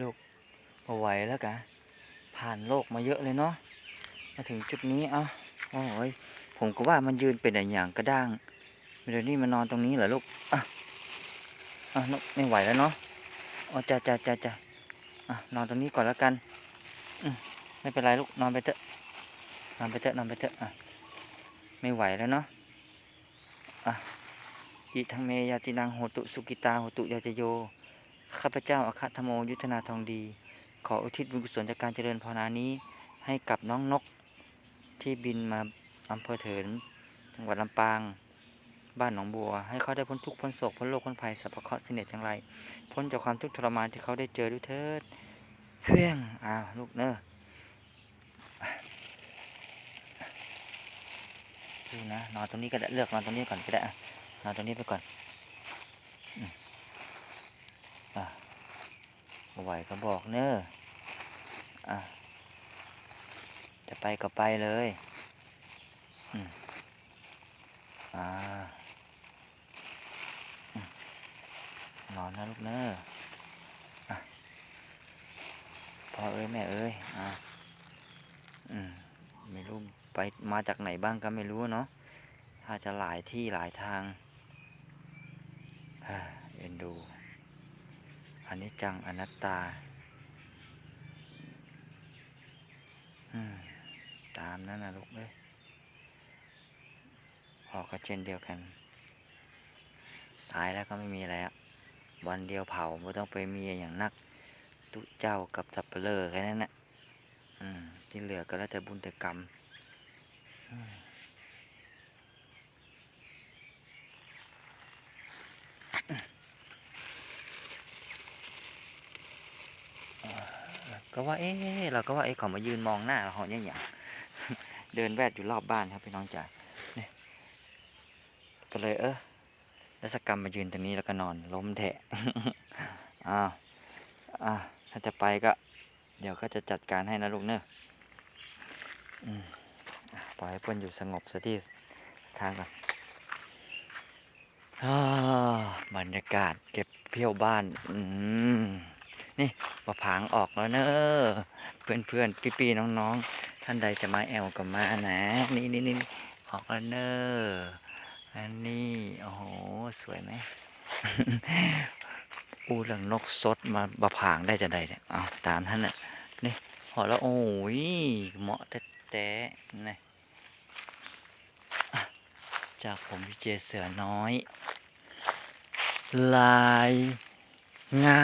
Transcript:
ลูกเอาไหวแล้วกะผ่านโลกมาเยอะเลยเนาะมาถึงจุดนี้เอ้าโอ้ยผมก็ว่ามันยืนเป็นอย่างกระด้างเดี๋ยวนี้มานอนตรงนี้เหรอลูกอะอะลูกไม่ไหวแล้วเนาะอ๋อจ้าจ้าจ้าจ้าอะนอนตรงนี้ก่อนแล้วกันอืมไม่เป็นไรลูกนอนไปเถอะนอนไปเถอะนอนไปเถอะอะไม่ไหวแล้วเนาะอะอิทังเมยาตินังโหตุสุกิตาโหตุยาจโย ข้าพเจ้าอาคาธโมยุทธนาทองดี ขออุทิศบุญกุศลจากการเจริญภาวนานี้ ให้กับน้องนกที่บินมาอำเภอเถิน จังหวัดลำปาง บ้านหนองบัว ให้เขาได้พ้นทุกข์พ้นโศกพ้นโรคพ้นภัยสัพพเคราะห์เสน็จจังไร พ้นจากความทุกข์ทรมานที่เขาได้เจอด้วยเถิดเพียงอ้าวลูกเนอะสู้นะนอนตรงนี้ก็ได้เลือกนอนตรงนี้ก่อนก็ได้นอนตรงนี้ไปก่อน อะไหวก็บอกเนอะอะจะไปก็ไปเลยอืมอ่าอืมนอนนะลูกเนอะอะพ่อเอ้ยแม่เอ้ยอะอืมไม่รู้ไปมาจากไหนบ้างก็ไม่รู้เนาะอาจจะหลายที่หลายทางเอ็นดู นนี้จังอนัตตา ตามนั้นนะลูกเอ้ยพอกก็เช่นเดียวกัน ตายแล้วก็ไม่มีอะไรอะวันเดียวเผาไม่ต้องไปมีอย่างนัก ตุเจ้ากับสับเปลือแค่นั้นแหละที่เหลือก็แล้วแต่บุญแต่กรรม ก็ว่าเอ๊ะเราก็ว่าเอ๊ะเขามายืนมองหน้าเราเหาะอย่างอย่างเดินแวดอยู่รอบบ้านครับพี่น้องจ๋าเนี่ยก็เลยเออรัศกรรมมายืนตรงนี้แล้วก็นอนล้มแทะอ้าวอ่าถ้าจะไปก็ เดี๋ยวก็จะจัดการให้นะลูกเนอะอืมอะปล่อยให้เพื่อนอยู่สงบสักที่ทางก่อนอ่าบรรยากาศเก็บเพี้ยวบ้าน อืม นี่ปะผางออกแล้วเนอะเพื่อนเพื่อนพี่พี่ๆน้องๆ ท่านใดจะมาแอลกับมานะ นี่นี่นี่ออกแล้วเนอะอันนี้โอ้โหสวยไหมอูเรื่องนกสดมาบะผางได้จะได้เนี่ยเอาตามท่านน่ะนี่พอแล้วโอ้ยเหมาะแต่แต่นี่จากผมวิเจเสือน้อย ลายงา